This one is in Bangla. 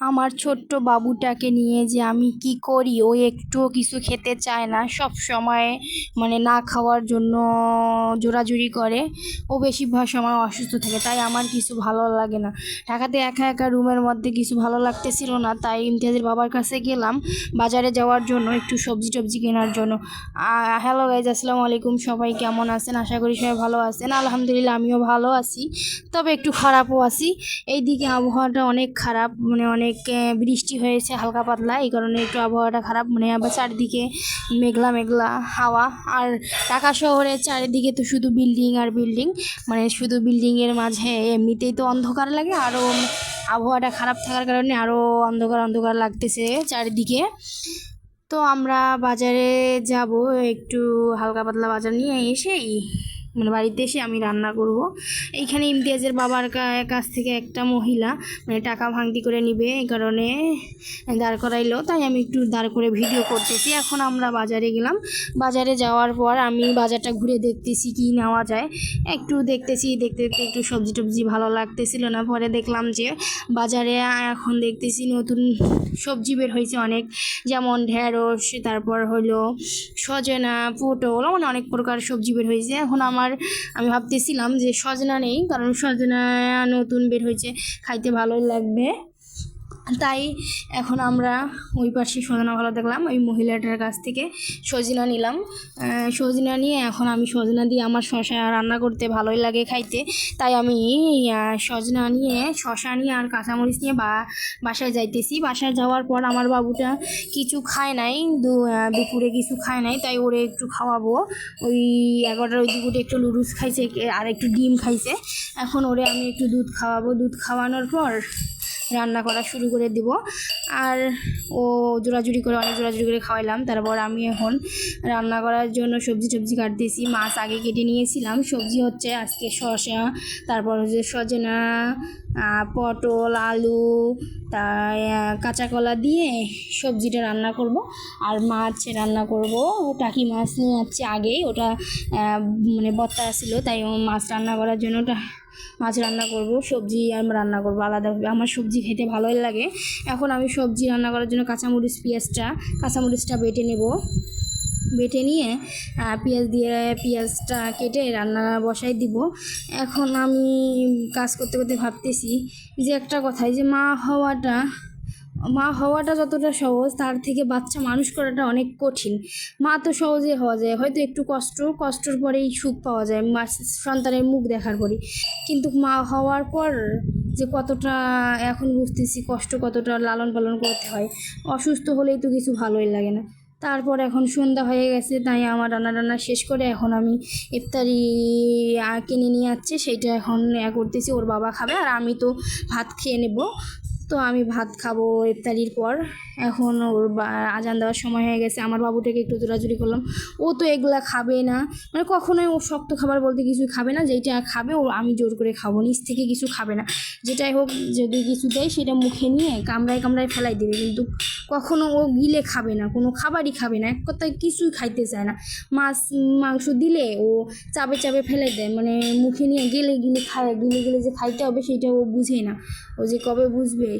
আমার ছোট্ট বাবুটাকে নিয়ে যে আমি কি করি, ও একটুও কিছু খেতে চায় না। সব সময় মানে না খাওয়ার জন্য জোরাজুরি করে। ও বেশিরভাগ সময় অসুস্থ থাকে, তাই আমার কিছু ভালো লাগে না। ঢাকাতে একা একা রুমের মধ্যে কিছু ভালো লাগতেছিল না, তাই ইমতিয়াজের বাবার কাছে গেলাম বাজারে যাওয়ার জন্য একটু সবজি টবজি কেনার জন্য। হ্যালো গাইজ আসসালামু আলাইকুম, সবাই কেমন আছেন? আশা করি সবাই ভালো আছেন। আলহামদুলিল্লাহ, আমিও ভালো আছি, তবে একটু খারাপও আছি। এইদিকে আবহাওয়াটা অনেক খারাপ মানে অনেক আহ, বৃষ্টি হয়েছে হালকা পাতলা এই কারণে একটু আবহাওয়াটা খারাপ। মানে আবার চারিদিকে মেঘলা মেঘলা হাওয়া। আর ঢাকা শহরের চারিদিকে তো শুধু বিল্ডিং আর বিল্ডিং। মানে শুধু বিল্ডিংয়ের মাঝে এমনিতেই তো অন্ধকার লাগে। আরও আবহাওয়াটা খারাপ থাকার কারণে আরও অন্ধকার অন্ধকার লাগতেছে চারিদিকে। তো আমরা বাজারে যাব একটু হালকা পাতলা বাজার নিয়ে এসেই। মানে বাড়িতে এসে আমি রান্না করব। এইখানে ইমতিয়াজের বাবার কাছ থেকে একটা মহিলা মানে টাকা ভাঙতি করে নিবে, এই কারণে দাঁড় করাইলো। তাই আমি একটু দাঁড় করে ভিডিও করতেছি। এখন আমরা বাজারে গেলাম। বাজারে যাওয়ার পর আমি বাজারটা ঘুরে দেখতেছি কি নেওয়া যায়। একটু দেখতেছি, দেখতে দেখতে একটু সবজি টবজি ভালো লাগতেছিল না। পরে দেখলাম যে বাজারে এখন দেখতেছি নতুন সবজি বের হয়েছে অনেক। যেমন ঢেঁড়স, তারপর হলো সজনা, পটল মানে অনেক প্রকার সবজি বের হয়েছে। এখন আমার আমি ভাবতেছিলাম যে সজনা নেই কারণ সজনা নতুন বের হয়েছে খাইতে ভালোই লাগবে। তাই এখন আমরা ওই পাশে সজনা ভালো দেখলাম, ওই মহিলাটার কাছ থেকে সজনা নিলাম। সজনা নিয়ে এখন আমি সজনা দিয়ে আমার শশা রান্না করতে ভালোই লাগে খাইতে। তাই আমি সজনা নিয়ে শশা নিয়ে আর কাঁচামরিচ নিয়ে বা, বাসায় যাইতেছি। বাসায় যাওয়ার পর আমার বাবুটা কিছু খায় নাই দুপুরে কিছু খায় নাই, তাই ওরে একটু খাওয়াবো। ওই এগারোটার ওই দুপুরে একটু লুডুস খাইছে, আর একটু ডিম খাইছে। এখন ওরে আমি একটু দুধ খাওয়াবো। দুধ খাওয়ানোর পর রান্না করা শুরু করে দিব। আর ও জোড়াজুড়ি করে অনেক জোড়াজুড়ি করে খাওয়াইলাম। তারপর আমি এখন রান্না করার জন্য সবজি টবজি কাটতেছি। মাছ আগে কেটে নিয়েছিলাম। সবজি হচ্ছে আজকে শসা, তারপর হচ্ছে সজনা পটল আলু আহ, কাঁচা কলা দিয়ে সবজিটা রান্না করব। আর মাছ রান্না করব। টাকি মাছ নিয়ে যাচ্ছে আগেই। ওটা মানে বত্তা ছিল তাই মাছ রান্না করার জন্য ওটা মাছ রান্না করব সবজি আমি রান্না করব আলাদা আমার সবজি খেতে ভালোই লাগে। এখন আমি সবজি রান্না করার জন্য কাঁচামরিচ পেঁয়াজটা কাঁচামরিচটা বেটে নেব। বেটে নিয়ে পেঁয়াজ দিয়ে পেঁয়াজটা কেটে রান্না বসাই দিব। এখন আমি কাজ করতে করতে ভাবতেছি যে একটা কথাই যে মা হওয়াটা মা হওয়াটা যতটা সহজ, তার থেকে বাচ্চা মানুষ করাটা অনেক কঠিন। মা তো সহজে হওয়া যায়, হয়তো একটু কষ্ট, কষ্টর পরেই সুখ পাওয়া যায়, মা সন্তানের মুখ দেখার পরেই। কিন্তু মা হওয়ার পর যে কতটা, এখন বুঝতেছি কষ্ট কতটা লালন পালন করতে হয়, অসুস্থ হলেই তো কিছু ভালোই লাগে না। তারপর এখন সন্ধ্যা হয়ে গেছে, তাই আমার রান্না টান্না শেষ করে এখন আমি ইফতারি কিনে নিয়ে যাচ্ছে, সেইটা এখন ইয়া করতেছি, ওর বাবা খাবে আর আমি তো ভাত খেয়ে নেব। তো আমি ভাত খাব ইফতারির পর। এখন ওর আজান দেওয়ার সময় হয়ে গেছে। আমার বাবুটাকে একটু জোরাজুরি করলাম। ও তো এগুলা খাবে না। মানে কখনোই ও শক্ত খাবার বলতে কিছু খাবে না। যেইটা খাবে ও আমি জোর করে খাব। নিচ থেকে কিছু খাবে না। যেটাই হোক, যদি কিছু দেয়, সেটা মুখে নিয়ে কামড়ায় কামড়ায় ফেলাই দেবে। কিন্তু কখনো ও গিলে খাবে না। কোনো খাবারই খাবে না। এক কথায় কিছুই খাইতে চায় না। মাছ, মাংস দিলে ও চাপে চাপে ফেলে দেয়। মানে মুখে নিয়ে গেলে গিলে খায়, গিলে গেলে যে খাইতে হবে, সেটা ও বুঝে না। ও যে কবে বুঝবে